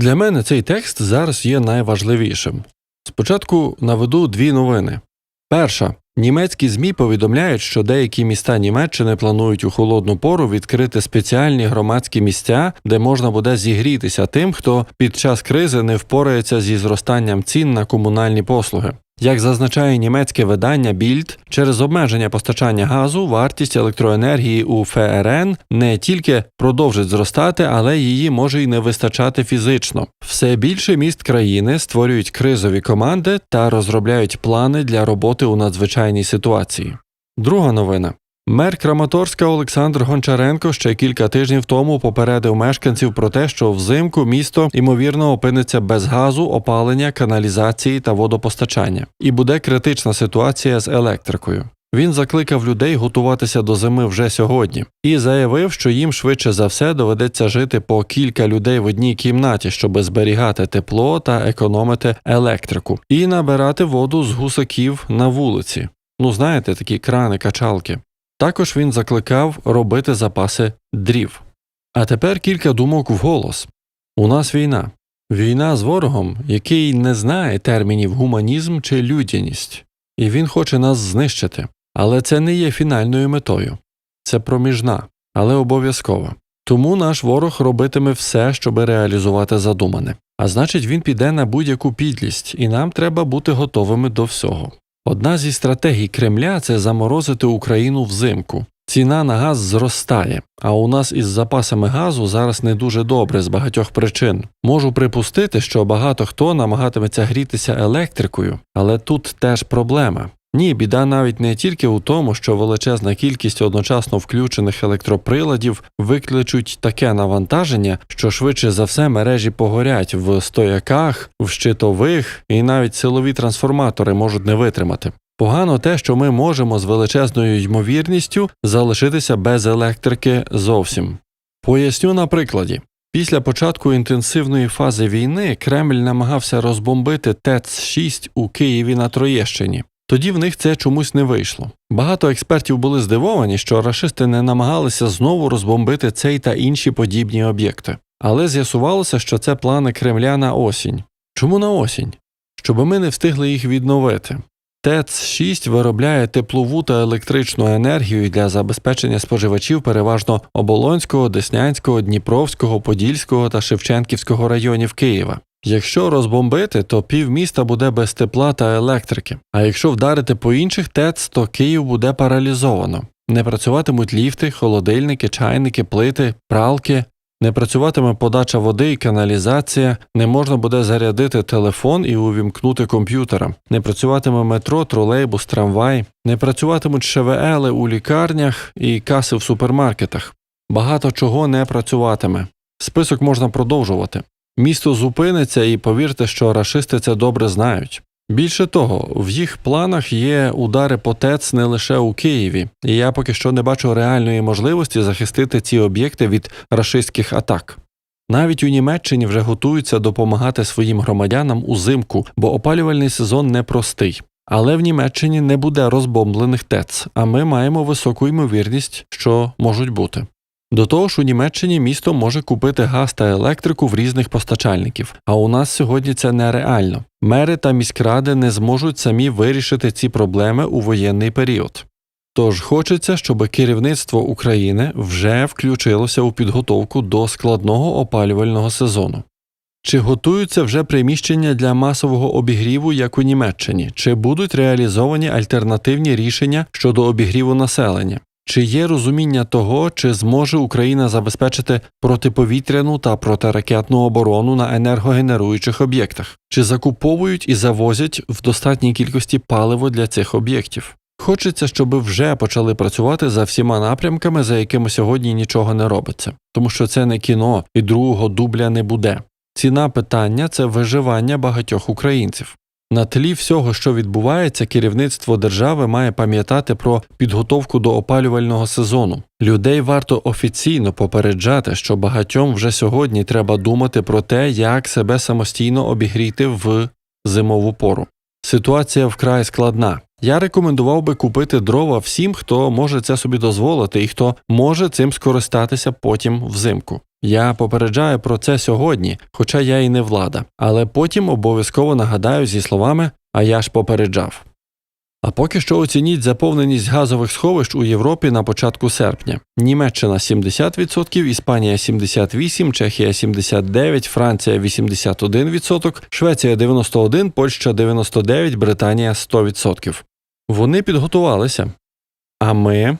Для мене цей текст зараз є найважливішим. Спочатку наведу дві новини. Перша. Німецькі ЗМІ повідомляють, що деякі міста Німеччини планують у холодну пору відкрити спеціальні громадські місця, де можна буде зігрітися тим, хто під час кризи не впорається зі зростанням цін на комунальні послуги. Як зазначає німецьке видання Більд, через обмеження постачання газу вартість електроенергії у ФРН не тільки продовжить зростати, але її може й не вистачати фізично. Все більше міст країни створюють кризові команди та розробляють плани для роботи у надзвичайній ситуації. Друга новина. Мер Краматорська Олександр Гончаренко ще кілька тижнів тому попередив мешканців про те, що взимку місто ймовірно опиниться без газу, опалення, каналізації та водопостачання, і буде критична ситуація з електрикою. Він закликав людей готуватися до зими вже сьогодні і заявив, що їм швидше за все доведеться жити по кілька людей в одній кімнаті, щоб зберігати тепло та економити електрику, і набирати воду з гусаків на вулиці. Ну знаєте, такі крани качалки. Також він закликав робити запаси дрів. А тепер кілька думок вголос. У нас війна. Війна з ворогом, який не знає термінів гуманізм чи людяність, і він хоче нас знищити. Але це не є фінальною метою. Це проміжна, але обов'язкова. Тому наш ворог робитиме все, щоб реалізувати задумане. А значить, він піде на будь-яку підлість, і нам треба бути готовими до всього. Одна зі стратегій Кремля це заморозити Україну взимку. Ціна на газ зростає, а у нас із запасами газу зараз не дуже добре з багатьох причин. Можу припустити, що багато хто намагатиметься грітися електрикою, але тут теж проблема. Ні, біда навіть не тільки у тому, що величезна кількість одночасно включених електроприладів викличуть таке навантаження, що швидше за все мережі погорять в стояках, в щитових і навіть силові трансформатори можуть не витримати. Погано те, що ми можемо з величезною ймовірністю залишитися без електрики зовсім. Поясню на прикладі. Після початку інтенсивної фази війни Кремль намагався розбомбити ТЕЦ-6 у Києві на Троєщині. Тоді в них це чомусь не вийшло. Багато експертів були здивовані, що рашисти не намагалися знову розбомбити цей та інші подібні об'єкти. Але з'ясувалося, що це плани Кремля на осінь. Чому на осінь? Щоб ми не встигли їх відновити. ТЕЦ-6 виробляє теплову та електричну енергію для забезпечення споживачів переважно Оболонського, Деснянського, Дніпровського, Подільського та Шевченківського районів Києва. Якщо розбомбити, то півміста буде без тепла та електрики. А якщо вдарити по інших ТЕЦ, то Київ буде паралізовано. Не працюватимуть ліфти, холодильники, чайники, плити, пралки, не працюватиме подача води і каналізація, не можна буде зарядити телефон і увімкнути комп'ютера, не працюватиме метро, тролейбус, трамвай, не працюватимуть ШВЛи у лікарнях і каси в супермаркетах. Багато чого не працюватиме. Список можна продовжувати. Місто зупиниться і повірте, що рашисти це добре знають. Більше того, в їх планах є удари по ТЕЦ не лише у Києві, і я поки що не бачу реальної можливості захистити ці об'єкти від рашистських атак. Навіть у Німеччині вже готуються допомагати своїм громадянам узимку, бо опалювальний сезон непростий. Але в Німеччині не буде розбомблених ТЕЦ, а ми маємо високу ймовірність, що можуть бути. До того ж, у Німеччині місто може купити газ та електрику в різних постачальників, а у нас сьогодні це нереально. Мери та міськради не зможуть самі вирішити ці проблеми у воєнний період. Тож хочеться, щоб керівництво України вже включилося у підготовку до складного опалювального сезону. Чи готуються вже приміщення для масового обігріву, як у Німеччині, чи будуть реалізовані альтернативні рішення щодо обігріву населення? Чи є розуміння того, чи зможе Україна забезпечити протиповітряну та протиракетну оборону на енергогенеруючих об'єктах? Чи закуповують і завозять в достатній кількості паливо для цих об'єктів? Хочеться, щоб вже почали працювати за всіма напрямками, за якими сьогодні нічого не робиться, тому що це не кіно і другого дубля не буде. Ціна питання це виживання багатьох українців. На тлі всього, що відбувається, керівництво держави має пам'ятати про підготовку до опалювального сезону. Людей варто офіційно попереджати, що багатьом вже сьогодні треба думати про те, як себе самостійно обігріти в зимову пору. Ситуація вкрай складна, Я рекомендував би купити дрова всім, хто може це собі дозволити і хто може цим скористатися потім взимку. Я попереджаю про це сьогодні, хоча я і не влада, але потім обов'язково нагадаю зі словами А я ж попереджав. А поки що оцініть заповненість газових сховищ у Європі на початку серпня. Німеччина 70%, Іспанія 78%, Чехія 79%, Франція 81%, Швеція 91%, Польща 99%, Британія 100%. Вони підготувалися. А ми